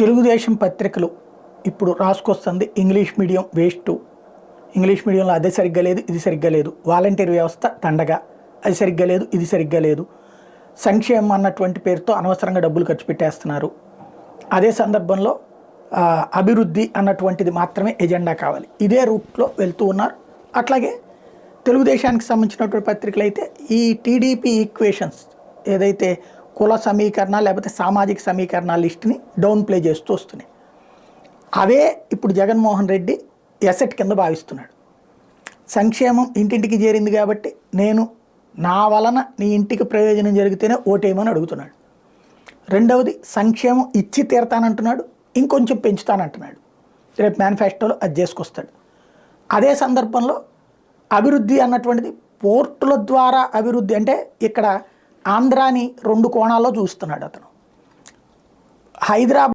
తెలుగుదేశం పత్రికలు ఇప్పుడు రాసుకొస్తుంది. ఇంగ్లీష్ మీడియం వేస్ట్ ఇంగ్లీష్ మీడియంలో అదే సరిగ్గా లేదు ఇది సరిగ్గా లేదు. వాలంటీర్ వ్యవస్థ తండగా అది సరిగ్గా లేదు ఇది సరిగ్గా లేదు. సంక్షేమం అన్నటువంటి పేరుతో అనవసరంగా డబ్బులు ఖర్చు పెట్టేస్తున్నారు. అదే సందర్భంలో అభివృద్ధి అన్నటువంటిది మాత్రమే ఎజెండా కావాలి. ఇదే రూట్లో వెళ్తూ ఉన్నారు. అట్లాగే తెలుగుదేశానికి సంబంధించినటువంటి పత్రికలు అయితే ఈ టీడీపీ ఈక్వేషన్స్ ఏదైతే కుల సమీకరణ లేకపోతే సామాజిక సమీకరణ లిస్ట్ని డౌన్ ప్లే చేస్తూ వస్తున్నాయి. అవే ఇప్పుడు జగన్మోహన్ రెడ్డి ఎసెట్ కింద భావిస్తున్నాడు. సంక్షేమం ఇంటింటికి చేరింది కాబట్టి నేను నా వలన నీ ఇంటికి ప్రయోజనం జరిగితేనే ఓటేయమని అడుగుతున్నాడు. రెండవది సంక్షేమం ఇచ్చి తీరతానంటున్నాడు ఇంకొంచెం పెంచుతానంటున్నాడు. రేపు మేనిఫెస్టోలో అది చేసుకొస్తాడు. అదే సందర్భంలో అభివృద్ధి అన్నటువంటిది పోర్టుల ద్వారా అభివృద్ధి అంటే ఇక్కడ ఆంధ్రాని రెండు కోణాల్లో చూస్తున్నాడు అతను. హైదరాబాద్